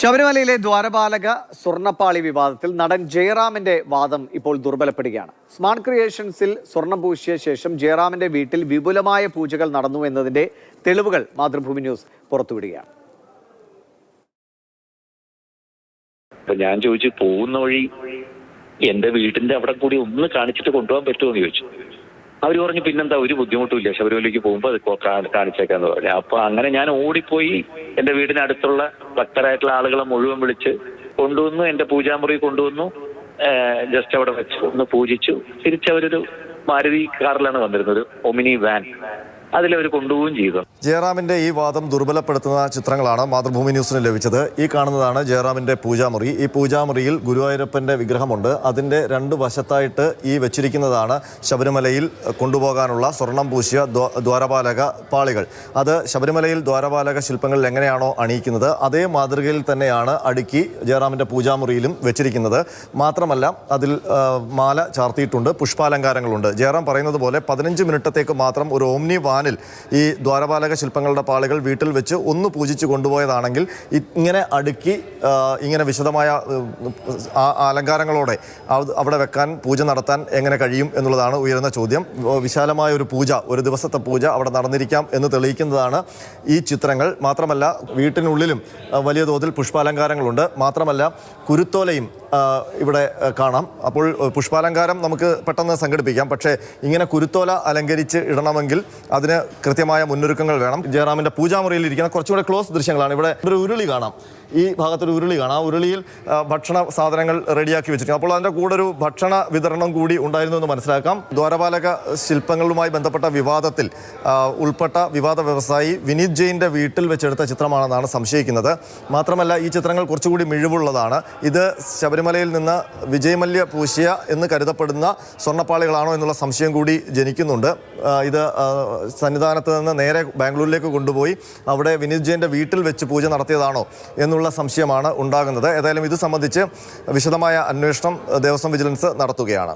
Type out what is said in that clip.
ശബരിമലയിലെ ദ്വാരപാലക സ്വർണപ്പാളി വിവാദത്തിൽ നടൻ ജയറാമിന്റെ വാദം ഇപ്പോൾ ദുർബലപ്പെടുകയാണ്. സ്മാർട്ട് ക്രിയേഷൻസിൽ സ്വർണം പൂശിയ ശേഷം ജയറാമിന്റെ വീട്ടിൽ വിപുലമായ പൂജകൾ നടന്നു എന്നതിന്റെ തെളിവുകൾ മാതൃഭൂമി ന്യൂസ് പുറത്തുവിടുകയാണ്. ഞാൻ ചോദിച്ചു പോകുന്ന വഴി എന്റെ വീടിന്റെ അവിടെ കൂടി ഒന്ന് കാണിച്ചിട്ട് കൊണ്ടുപോകാൻ പറ്റുമോ എന്ന് ചോദിച്ചു. അവർ പറഞ്ഞു പിന്നെന്താ ഒരു ബുദ്ധിമുട്ടുമില്ല. ശബരിമലയ്ക്ക് പോകുമ്പോൾ അത് കാണിച്ചേക്കാന്ന് പറഞ്ഞു. അപ്പൊ അങ്ങനെ ഞാൻ ഓടിപ്പോയി. എന്റെ വീടിനടുത്തുള്ള ഭക്തരായിട്ടുള്ള ആളുകളെ മുഴുവൻ വിളിച്ച് കൊണ്ടുവന്നു. എന്റെ പൂജാമുറി കൊണ്ടുവന്നു. ജസ്റ്റ് അവിടെ വെച്ച് ഒന്ന് പൂജിച്ചു. തിരിച്ചവരൊരു മാരുതി കാറിലാണ് വന്നിരുന്നത്. Omni van. അതിലവർ കൊണ്ടുപോവുകയും ചെയ്തു. ജയറാമിന്റെ ഈ വാദം ദുർബലപ്പെടുത്തുന്ന ചിത്രങ്ങളാണ് മാതൃഭൂമി ന്യൂസിന് ലഭിച്ചത്. ഈ കാണുന്നതാണ് ജയറാമിന്റെ പൂജാമുറി. ഈ പൂജാമുറിയിൽ ഗുരുവായൂരപ്പന്റെ വിഗ്രഹമുണ്ട്. അതിന്റെ രണ്ട് വശത്തായിട്ട് ഈ വെച്ചിരിക്കുന്നതാണ് ശബരിമലയിൽ കൊണ്ടുപോകാനുള്ള സ്വർണം പൂശിയ ദ്വാരപാലക പാളികൾ. അത് ശബരിമലയിൽ ദ്വാരപാലക ശില്പങ്ങളിൽ എങ്ങനെയാണോ അണിയിക്കുന്നത് അതേ മാതൃകയിൽ തന്നെയാണ് അടുക്കി ജയറാമിന്റെ പൂജാമുറിയിലും വെച്ചിരിക്കുന്നത്. മാത്രമല്ല അതിൽ മാല ചാർത്തിയിട്ടുണ്ട് പുഷ്പാലങ്കാരങ്ങളുണ്ട്. ജയറാം പറയുന്നത് പോലെ പതിനഞ്ച് മിനിറ്റത്തേക്ക് മാത്രം ഒരു ഓമ്നി വാനിൽ ഈ ദ്വാരപാലക ശില്പങ്ങളുടെ പാളികൾ വീട്ടിൽ വെച്ച് ഒന്ന് പൂജിച്ച് കൊണ്ടുപോയതാണെങ്കിൽ ഇങ്ങനെ അടുക്കി ഇങ്ങനെ വിശദമായ അലങ്കാരങ്ങളോടെ അവിടെ വെക്കാൻ പൂജ നടത്താൻ എങ്ങനെ കഴിയും എന്നുള്ളതാണ് ഉയരുന്ന ചോദ്യം. വിശാലമായ ഒരു പൂജ ഒരു ദിവസത്തെ പൂജ അവിടെ നടന്നിരിക്കാം എന്ന് തെളിയിക്കുന്നതാണ് ഈ ചിത്രങ്ങൾ. മാത്രമല്ല വീട്ടിനുള്ളിലും വലിയ തോതിൽ പുഷ്പാലങ്കാരങ്ങളുണ്ട്. മാത്രമല്ല കുരുത്തോലയും ഇവിടെ കാണാം. അപ്പോൾ പുഷ്പാലങ്കാരം നമുക്ക് പെട്ടെന്ന് സംഘടിപ്പിക്കാം. പക്ഷേ ഇങ്ങനെ കുരുത്തോല അലങ്കരിച്ച് ഇടണമെങ്കിൽ അതിന് കൃത്യമായ മുന്നൊരുക്കങ്ങൾ വേണം. ജയറാമിന്റെ പൂജാമുറിയിൽ ഇരിക്കുന്ന കുറച്ചുകൂടെ ക്ലോസ് ദൃശ്യങ്ങളാണ്. ഇവിടെ ഒരു ഉരുളി കാണാം. ഈ ഭാഗത്തൊരു ഉരുളി കാണാം. ആ ഉരുളിയിൽ ഭക്ഷണ സാധനങ്ങൾ റെഡിയാക്കി വെച്ചിരിക്കും അപ്പോൾ അതിന്റെ കൂടെ ഒരു ഭക്ഷണ വിതരണം കൂടി ഉണ്ടായിരുന്നു എന്ന് മനസ്സിലാക്കാം. ദ്വാരപാലക ശില്പങ്ങളുമായി ബന്ധപ്പെട്ട വിവാദത്തിൽ ഉൾപ്പെട്ട വിവാദ വ്യവസായി വിനീത് ജെയിന്റെ വീട്ടിൽ വെച്ചെടുത്ത ചിത്രമാണെന്നാണ് സംശയിക്കുന്നത്. മാത്രമല്ല ഈ ചിത്രങ്ങൾ കുറച്ചുകൂടി മിഴിവുള്ളതാണ്. ഇത് ശബരിമലയിൽ നിന്ന് വിജയമല്യ പൂശിയ എന്ന് കരുതപ്പെടുന്ന സ്വർണപ്പാളികളാണോ എന്നുള്ള സംശയം കൂടി ജനിക്കുന്നുണ്ട്. ഇത് സന്നിധാനത്ത് നിന്ന് നേരെ ബാംഗ്ലൂരിലേക്ക് കൊണ്ടുപോയി അവിടെ വിനീത് ജയന്റെ വീട്ടിൽ വെച്ച് പൂജ നടത്തിയതാണോ എന്നുള്ള സംശയമാണ് ഉണ്ടാകുന്നത്. ഏതായാലും ഇത് സംബന്ധിച്ച് വിശദമായ അന്വേഷണം ദേവസ്വം വിജിലൻസ് നടത്തുകയാണ്.